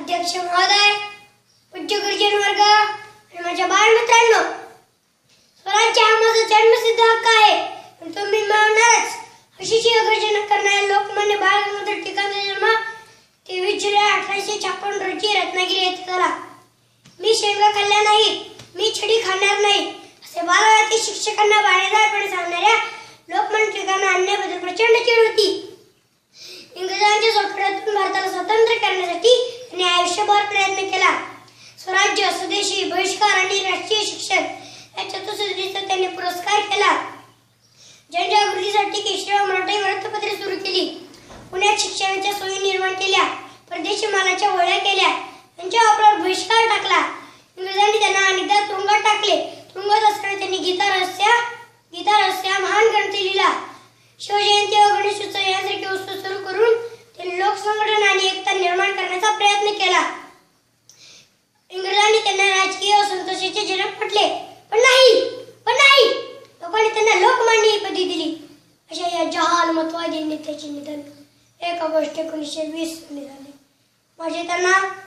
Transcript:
अध्यक्ष महोदय उच्च गुरुजन वर्ग आणि माझ्या बाळमित्रांनो स्वराज्य हा माझा जन्मसिद्ध हक्क आहे. तुम्ही तो मिळवणारच अशी शिवगर्जना करणारे लोकमान्य बाळ गंगाधर टिकाणचा जन्म तेवीस जुलै अठराशे छप्पन रोजी रत्नागिरी येथे झाला. मी शेंगा खाल्ल्या नाही मी छडी खाणार नाही असे बालवाडी शिक्षकांना बाहेरदारपणे सांगणाऱ्या लोकमान्य टिकाणा अन्य त्यांनी प्रयत्न केला. स्वराज्य स्वदेशी बहिष्कार आणि राष्ट्रीय शिक्षण या चतुसूत्रीचा त्यांनी पुरस्कार केला. जनजागृतीसाठी केशरीराव मराठे वृत्तपत्रे सुरू केली. पुण्यात शिक्षणाच्या सोयी निर्माण केल्या. परदेशी मालाच्या वळ्या केल्या. त्यांच्या वापरावर बहिष्कार टाकला. इंग्रजांनी त्यांना अनेकदा तुरुंगात टाकले. तुरुंगात असताना त्यांनी गीता रहस्या गीता रहस्या महान ग्रंथ लिहिला. शिवजयंती व गणेशोत्सव यासारखे उत्सव सुरू करून त्यांनी लोकसंघटन आणि एकता निर्माण करण्याचा प्रयत्न केला इंग्रजांनी त्यांना राजकीय असंतोषाचे जनक म्हटले पण नाही पण नाही लोकांनी त्यांना लोकमान्य ही पदवी दिली अशा या जहाल नेत्याचे निधन. एक ऑगस्ट एकोणीसशे वीस निघाले. झाले माझे त्यांना